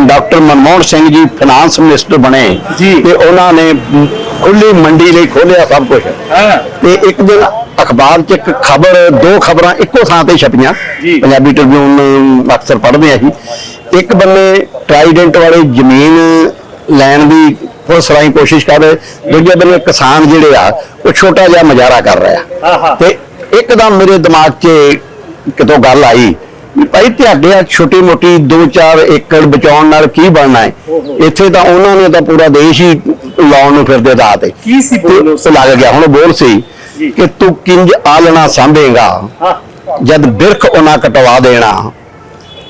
[SPEAKER 5] doctor Manmohan Singh ji finance minister ਬਣੇ
[SPEAKER 7] ਜੀ।
[SPEAKER 5] ਤੇ ਉਹਨਾਂ ਨੇ ਖੁੱਲੀ ਮੰਡੀ ਲਈ ਖੋਲਿਆ ਸਭ ਕੁਝ
[SPEAKER 7] ਹਾਂ।
[SPEAKER 5] ਤੇ ਇੱਕ ਦਿਨ ਅਖਬਾਰ 'ਚ ਇੱਕ ਖਬਰ ਦੋ ਖਬਰਾਂ ਇੱਕੋ ਥਾਂ ਤੇ ਛਪੀਆਂ।
[SPEAKER 7] ਜੀ।
[SPEAKER 5] ਪੰਜਾਬੀ ਟ੍ਰਿਬਿਊਨ ਅਕਸਰ ਪੜ੍ਹਦੇ ਆ ਅਸੀਂ। ਇੱਕ ਬੰਨੇ ਟਰਾਈਡੈਂਟ ਵਾਲੇ ਜ਼ਮੀਨ ਲੈਣ ਦੀ ਪੁਲਿਸ ਰਾਹੀਂ ਕੋਸ਼ਿਸ਼ ਕਰ ਰਹੇ। ਦੂਜੇ ਬੰਨੇ ਕਿਸਾਨ ਜਿਹੜੇ ਆ ਉਹ ਛੋਟਾ ਜਿਹਾ ਮਜ਼ਾਰਾ ਕਰ ਰਿਹਾ। ਤੇ ਇੱਕਦਮ ਮੇਰੇ ਦਿਮਾਗ 'ਚ ਕਿਤੋਂ ਗੱਲ ਆਈ ਵੀ ਭਾਈ ਤੁਹਾਡੇ ਆ ਛੋਟੀ ਮੋਟੀ 2-4 ਏਕੜ ਬਚਾਉਣ ਨਾਲ ਕੀ ਬਣਨਾ ਹੈ? ਇੱਥੇ ਤਾਂ ਉਹਨਾਂ ਨੇ ਤਾਂ ਪੂਰਾ ਦੇਸ਼ ਹੀ ਲਾਉਣ ਨੂੰ ਫਿਰਦੇ ਦਾ ਤੇ।
[SPEAKER 7] ਕੀ ਸੀ ਬੋਲ ਉਸ
[SPEAKER 5] ਲੱਗ ਗਿਆ ਹੁਣ ਬੋਲ ਸੀ। ਕਿ ਤੂੰ ਕਿੰਜ ਆਲਣਾ ਸਾਂਭੇਗਾ? ਜਦ ਬਿਰਖ ਉਹਨਾਂ ਕਟਵਾ ਦੇਣਾ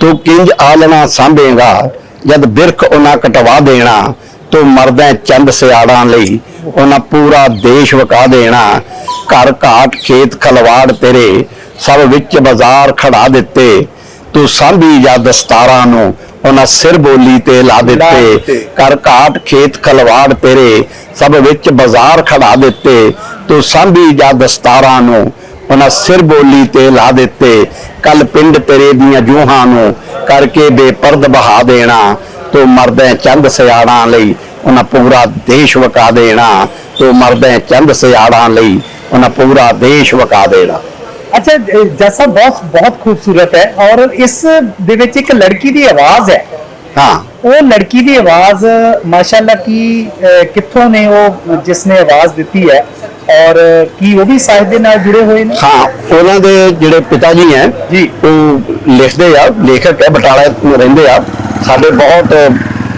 [SPEAKER 5] ਤੂੰ ਕਿੰਜ ਆਲਣਾ ਸਾਂਭੇਗਾ? ਜਦ ਬਿਰਖ ਉਹਨਾਂ ਕਟਵਾ ਦੇਣਾ ਤੂੰ ਮਰਦਾ ਚੰਦ ਸਿਆੜਾਂ ਲਈ ਉਹਨਾਂ ਪੂਰਾ ਦੇਸ਼ ਵਕਾ ਦੇਣਾ। ਘਰ ਘਾਟ ਖੇਤ ਖਲਵਾੜ ਤੇਰੇ ਸਭ ਵਿੱਚ ਬਾਜ਼ਾਰ ਖੜਾ ਦਿੱਤੇ। ਤੂੰ ਸਾਂਭੀ ਜਾਂ ਦਸਤਾਰਾਂ ਨੂੰ ਉਹਨਾਂ ਸਿਰ ਬੋਲੀ ਤੇ ਲਾ ਦਿੱਤੇ। ਕਰ ਘਾਟ ਖੇਤ ਖਲਵਾੜ ਤੇਰੇ ਸਭ ਵਿੱਚ ਬਾਜ਼ਾਰ ਖੜਾ ਦਿੱਤੇ। ਤੂੰ ਸਾਂਭੀ ਜਾਂ ਦਸਤਾਰਾਂ ਨੂੰ ਉਹਨਾਂ ਸਿਰ ਬੋਲੀ ਤੇ ਲਾ ਦਿੱਤੇ। ਕੱਲ ਪਿੰਡ ਤੇਰੇ ਦੀਆਂ ਜੂਹਾਂ ਨੂੰ ਕਰਕੇ ਬੇਪਰਦ ਬਹਾ ਦੇਣਾ, ਤੂੰ ਮਰਦਾ ਚੰਦ ਸਿਆੜਾਂ ਲਈ ਉਹਨਾਂ ਪੂਰਾ ਦੇਸ਼ ਵਕਾ ਦੇਣਾ, ਤੂੰ ਮਰਦਾ ਚੰਦ ਸਿਆੜਾਂ ਲਈ ਉਹਨਾਂ ਪੂਰਾ ਦੇਸ਼ ਵਕਾ ਦੇਣਾ।
[SPEAKER 7] ਅੱਛਾ ਜੈਸਾ ਬਹੁਤ ਬਹੁਤ ਖੂਬਸੂਰਤ ਹੈ ਔਰ ਇਸ ਦੇ ਵਿੱਚ ਇੱਕ ਲੜਕੀ ਦੀ ਆਵਾਜ਼ ਹੈ।
[SPEAKER 5] ਹਾਂ।
[SPEAKER 7] ਉਹ ਲੜਕੀ ਦੀ ਆਵਾਜ਼ ਮਾਸ਼ਾਅੱਲਾ ਕੀ ਕਿੱਥੋਂ ਨੇ ਉਹ ਜਿਸ ਨੇ ਆਵਾਜ਼ ਦਿੱਤੀ ਹੈ? ਔਰ ਕੀ ਉਹ ਵੀ ਸਾਹਿਤ ਦੇ ਨਾਲ ਜੁੜੇ ਹੋਏ ਨੇ?
[SPEAKER 5] ਹਾਂ ਉਹਨਾਂ ਦੇ ਜਿਹੜੇ ਪਿਤਾ ਜੀ ਹੈ
[SPEAKER 7] ਜੀ।
[SPEAKER 5] ਉਹ ਲਿਖਦੇ ਆ ਲੇਖਕ ਹੈ ਬਟਾਲਾ ਰਹਿੰਦੇ ਆ। ਸਾਡੇ ਬਹੁਤ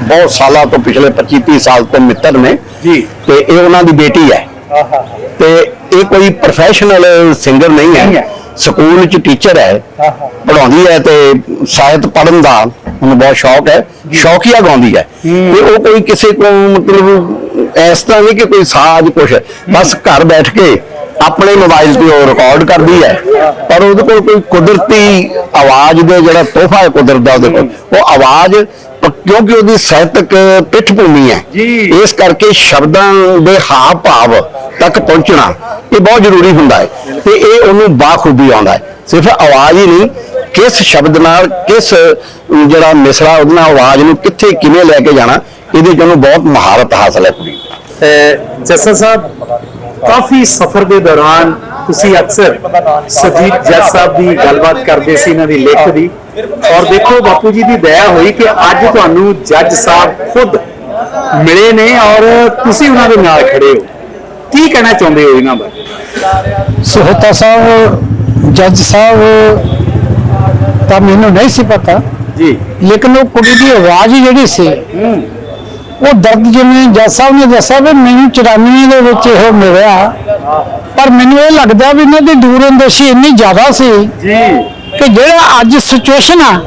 [SPEAKER 5] ਬਹੁਤ ਸਾਲਾਂ ਤੋਂ ਪਿਛਲੇ 25 30 ਸਾਲ ਤੋਂ ਮਿੱਤਰ ਨੇ।
[SPEAKER 7] ਜੀ।
[SPEAKER 5] ਤੇ ਇਹ ਉਹਨਾਂ ਦੀ ਬੇਟੀ ਹੈ।
[SPEAKER 7] ਆਹਾ।
[SPEAKER 5] ਤੇ ਇਹ ਕੋਈ ਪ੍ਰੋਫੈਸ਼ਨਲ ਸਿੰਗਰ ਨਹੀਂ
[SPEAKER 7] ਹੈ।
[SPEAKER 5] ਸਕੂਲ ਚ ਟੀਚਰ ਹੈ। ਪੜਾਉਂਦੀ ਹੈ ਤੇ ਸਾਹਿਤ ਪੜ੍ਹਨ ਦਾ ਉਹਨੂੰ ਬਹੁਤ ਸ਼ੌਕ ਹੈ। ਸ਼ੌਕੀਆ ਗਾਉਂਦੀ ਹੈ। ਤੇ ਉਹ ਕੋਈ ਕਿਸੇ ਕੋ ਮਤਲਬ ਇਸ ਤਰ੍ਹਾਂ ਨਹੀਂ ਕਿ ਕੋਈ ਸਾਜ਼ ਕੁਛ। ਬਸ ਘਰ ਬੈਠ ਕੇ ਆਪਣੇ ਮੋਬਾਈਲ ਤੇ ਉਹ ਰਿਕਾਰਡ ਕਰਦੀ ਹੈ। ਪਰ ਉਹਦੇ ਕੋਲ ਕੋਈ ਕੁਦਰਤੀ ਆਵਾਜ਼ ਦੇ ਜਿਹੜਾ ਤੋਹਫਾ ਹੈ ਕੁਦਰਤ ਦਾ ਉਹਦੇ ਕੋਲ ਉਹ ਆਵਾਜ਼ ਕਿਉਂਕਿ ਉਹਦੀ ਸਾਹਿਤਕ ਪਿੱਠ ਭੂਮੀ ਹੈ। ਇਸ ਕਰਕੇ ਸ਼ਬਦਾਂ ਦੇ ਹਾਵ ਭਾਵ ਤੱਕ ਪਹੁੰਚਣਾ ਇਹ ਬਹੁਤ ਜ਼ਰੂਰੀ ਹੁੰਦਾ ਹੈ ਤੇ ਇਹ ਉਹਨੂੰ ਬਾਖੂਬੀ ਆਉਂਦਾ ਹੈ ਸਿਰਫ ਆਵਾਜ਼ ਹੀ ਨਹੀਂ ਕਿਸ ਸ਼ਬਦ ਨਾਲ ਕਿਸ ਜਿਹੜਾ ਮਿਸਰਾ ਉਹਦੇ ਨਾਲ ਆਵਾਜ਼ ਨੂੰ ਕਿੱਥੇ ਕਿਵੇਂ ਲੈ ਕੇ ਜਾਣਾ ਇਹਦੇ 'ਚ ਉਹਨੂੰ ਬਹੁਤ ਮਹਾਰਤ ਹਾਸਲ ਹੈ ਕੁੜੀ।
[SPEAKER 7] ਜੱਸਾ ਸਾਹਿਬ ਕਾਫੀ ਸਫ਼ਰ ਦੇ ਦੌਰਾਨ ਤੁਸੀਂ ਅਕਸਰ ਸੁਜੀਤ ਜੱਜ ਸਾਹਿਬ ਦੀ ਗੱਲਬਾਤ ਕਰਦੇ ਸੀ ਇਹਨਾਂ ਦੀ ਲਿਖਤ ਦੀ। ਔਰ ਦੇਖੋ ਬਾਪੂ ਜੀ ਦੀ ਦਇਆ ਹੋਈ ਕਿ ਅੱਜ ਤੁਹਾਨੂੰ ਜੱਜ ਸਾਹਿਬ ਖੁਦ ਮਿਲੇ ਨੇ ਔਰ ਤੁਸੀਂ ਉਹਨਾਂ ਦੇ ਨਾਲ ਖੜੇ ਹੋ। ਕੀ ਕਹਿਣਾ ਚਾਹੁੰਦੇ ਹੋ ਇਹਨਾਂ ਬਾਰੇ?
[SPEAKER 9] ਸੋਹਤਾ ਸਾਹਿਬ ਜੱਜ ਸਾਹਿਬ ਤਾਂ ਮੈਨੂੰ ਨਹੀਂ ਸੀ ਪਤਾ।
[SPEAKER 7] ਜੀ।
[SPEAKER 9] ਲੇਕਿਨ ਉਹ ਕੁੜੀ ਦੀ ਆਵਾਜ਼ ਹੀ ਜਿਹੜੀ ਸੀ ਉਹ ਦਰਦ ਜਿਵੇਂ ਜੱਜ ਸਾਹਿਬ ਨੇ ਦੱਸਿਆ ਵੀ ਮੈਨੂੰ 94 ਦੇ ਵਿੱਚ ਇਹ ਮਿਲਿਆ। ਪਰ ਮੈਨੂੰ ਇਹ ਲੱਗਦਾ ਵੀ ਇਹਨਾਂ ਦੀ ਦੂਰਅੰਦੇਸ਼ੀ ਇੰਨੀ ਜ਼ਿਆਦਾ ਸੀ
[SPEAKER 7] ਜੀ।
[SPEAKER 9] ਕਿ ਜਿਹੜਾ ਅੱਜ ਸਿਚੁਏਸ਼ਨ ਆ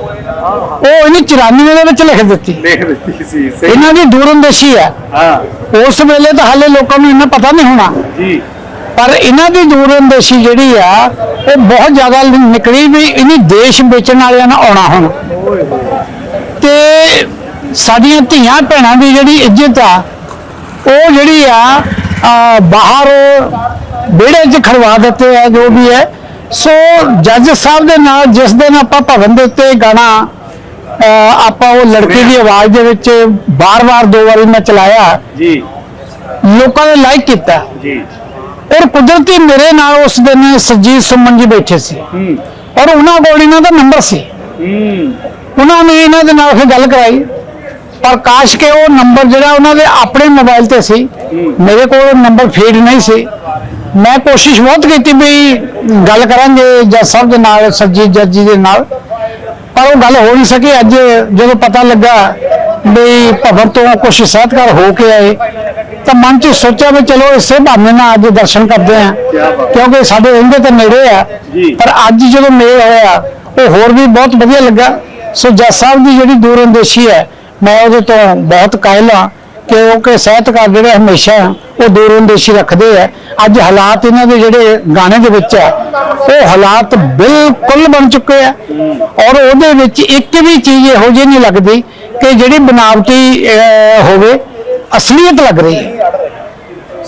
[SPEAKER 9] ਉਹ ਇਹਨੇ 94 ਦੇ ਵਿੱਚ ਲਿਖ ਦਿੱਤੀ।
[SPEAKER 7] ਦੇਖ ਦਿੱਤੀ ਸੀ ਸਹੀ।
[SPEAKER 9] ਇਹਨਾਂ ਦੀ ਦੂਰਅੰਦੇਸ਼ੀ ਆ।
[SPEAKER 7] ਹਾਂ।
[SPEAKER 9] ਉਸ ਵੇਲੇ ਤਾਂ ਹਾਲੇ ਲੋਕਾਂ ਨੂੰ ਇੰਨਾ ਪਤਾ ਨਹੀਂ ਹੋਣਾ।
[SPEAKER 7] ਜੀ।
[SPEAKER 9] ਪਰ ਇਹਨਾਂ ਦੀ ਦੂਰਅੰਦੇਸ਼ੀ ਜਿਹੜੀ ਆ ਉਹ ਬਹੁਤ ਜ਼ਿਆਦਾ ਨਿਕਲੀ ਵੀ ਇਹਨੀ ਦੇਸ਼ ਵੇਚਣ ਵਾਲਿਆਂ ਨਾਲ ਆਉਣਾ ਹੁਣ। ਤੇ ਸਾਡੀਆਂ ਧੀਆਂ ਭੈਣਾਂ ਦੀ ਜਿਹੜੀ ਇੱਜ਼ਤ ਆ ਉਹ ਜਿਹੜੀ ਆ ਆ, ਬਾਹਰ ਵਿਹੜੇ 'ਚ ਖੜਵਾ ਦਿੱਤੇ ਆ ਜੋ ਵੀ ਹੈ। ਸੋ ਜੱਜ ਸਾਹਿਬ ਦੇ ਨਾਲ ਜਿਸ ਦਿਨ ਆਪਾਂ ਭਵਨ ਦੇ ਉੱਤੇ ਗਾਣਾ ਆਪਾਂ ਉਹ ਲੜਕੀ ਦੀ ਆਵਾਜ਼ ਦੇ ਵਿੱਚ ਬਾਰ-ਬਾਰ ਦੋ ਵਾਰੀ ਮੈਂ ਚਲਾਇਆ।
[SPEAKER 7] ਜੀ।
[SPEAKER 9] ਲੋਕਾਂ ਨੇ ਲਾਈਕ ਕੀਤਾ।
[SPEAKER 7] ਜੀ।
[SPEAKER 9] ਔਰ ਕੁਦਰਤੀ ਮੇਰੇ ਨਾਲ ਉਸ ਦਿਨ ਸਰਜੀਤ ਸੁਮਨ ਜੀ ਬੈਠੇ ਸੀ।
[SPEAKER 7] ਹੂੰ।
[SPEAKER 9] ਔਰ ਉਹਨਾਂ ਕੋਲ ਇਹਨਾਂ ਦਾ ਨੰਬਰ ਸੀ। ਉਹਨਾਂ ਨੇ ਇਹਨਾਂ ਦੇ ਨਾਲ ਫਿਰ ਗੱਲ ਕਰਾਈ। ਪਰ ਕਾਸ਼ ਕਿ ਉਹ ਨੰਬਰ ਜਿਹੜਾ ਉਹਨਾਂ ਦੇ ਆਪਣੇ ਮੋਬਾਈਲ ਤੇ ਸੀ ਮੇਰੇ ਕੋਲ ਨੰਬਰ ਫੀਡ ਨਹੀਂ ਸੀ। ਮੈਂ ਕੋਸ਼ਿਸ਼ ਬਹੁਤ ਕੀਤੀ ਵੀ ਗੱਲ ਕਰਾਂਗੇ ਜੱਜ ਸਾਹਿਬ ਦੇ ਨਾਲ ਸਰਜੀਤ ਜੱਜ ਜੀ ਦੇ ਨਾਲ ਪਰ ਉਹ ਗੱਲ ਹੋ ਨਹੀਂ ਸਕੀ। ਅੱਜ ਜਦੋਂ ਪਤਾ ਲੱਗਾ ਵੀ ਭਵਨ ਤੋਂ ਕੁਝ ਸਹਿਤਕਾਰ ਹੋ ਕੇ ਆਏ ਤਾਂ ਮਨ 'ਚ ਸੋਚਿਆ ਵੀ ਚਲੋ ਇਸੇ ਬਹਾਨੇ ਨਾਲ ਅੱਜ ਦਰਸ਼ਨ ਕਰਦੇ ਆ ਕਿਉਂਕਿ ਸਾਡੇ ਰਹਿੰਦੇ ਤਾਂ ਨੇੜੇ ਆ। ਪਰ ਅੱਜ ਜਦੋਂ ਮੇਲ ਹੋਇਆ ਉਹ ਹੋਰ ਵੀ ਬਹੁਤ ਵਧੀਆ ਲੱਗਾ। ਸੋ ਜੱਜ ਸਾਹਿਬ ਦੀ ਜਿਹੜੀ ਦੂਰਅੰਦੇਸ਼ੀ ਹੈ ਮੈਂ ਉਹਦੇ ਤੋਂ ਬਹੁਤ ਕਾਇਲ ਹਾਂ ਕਿ ਉਹ ਕਿ ਸਾਹਿਤਕਾਰ ਜਿਹੜੇ ਹਮੇਸ਼ਾ ਉਹ ਦੂਰਅੰਦੇਸ਼ੀ ਰੱਖਦੇ ਆ। ਅੱਜ ਹਾਲਾਤ ਇਹਨਾਂ ਦੇ ਜਿਹੜੇ ਗਾਣੇ ਦੇ ਵਿੱਚ ਆ ਉਹ ਹਾਲਾਤ ਬਿਲਕੁਲ ਬਣ ਚੁੱਕੇ ਆ। ਔਰ ਉਹਦੇ ਵਿੱਚ ਇੱਕ ਵੀ ਚੀਜ਼ ਇਹੋ ਜਿਹੀ ਨਹੀਂ ਲੱਗਦੀ ਕਿ ਜਿਹੜੀ ਬਨਾਵਟੀ ਹੋਵੇ ਅਸਲੀਅਤ ਲੱਗ ਰਹੀ ਹੈ।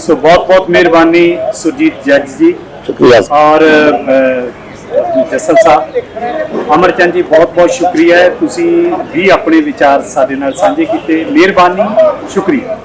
[SPEAKER 7] ਸੋ ਬਹੁਤ ਬਹੁਤ ਮਿਹਰਬਾਨੀ ਸੁਰਜੀਤ ਜੱਜ ਜੀ।
[SPEAKER 5] ਸ਼ੁਕਰੀਆ।
[SPEAKER 7] ਔਰ ਜਸਲ ਸਾਹਿਬ, ਅਮਰਚੰਦ ਜੀ, ਬਹੁਤ ਬਹੁਤ ਸ਼ੁਕਰੀਆ। ਹੈ ਤੁਸੀਂ ਵੀ ਆਪਣੇ ਵਿਚਾਰ ਸਾਡੇ ਨਾਲ ਸਾਂਝੇ ਕੀਤੇ। ਮਿਹਰਬਾਨੀ, ਸ਼ੁਕਰੀਆ।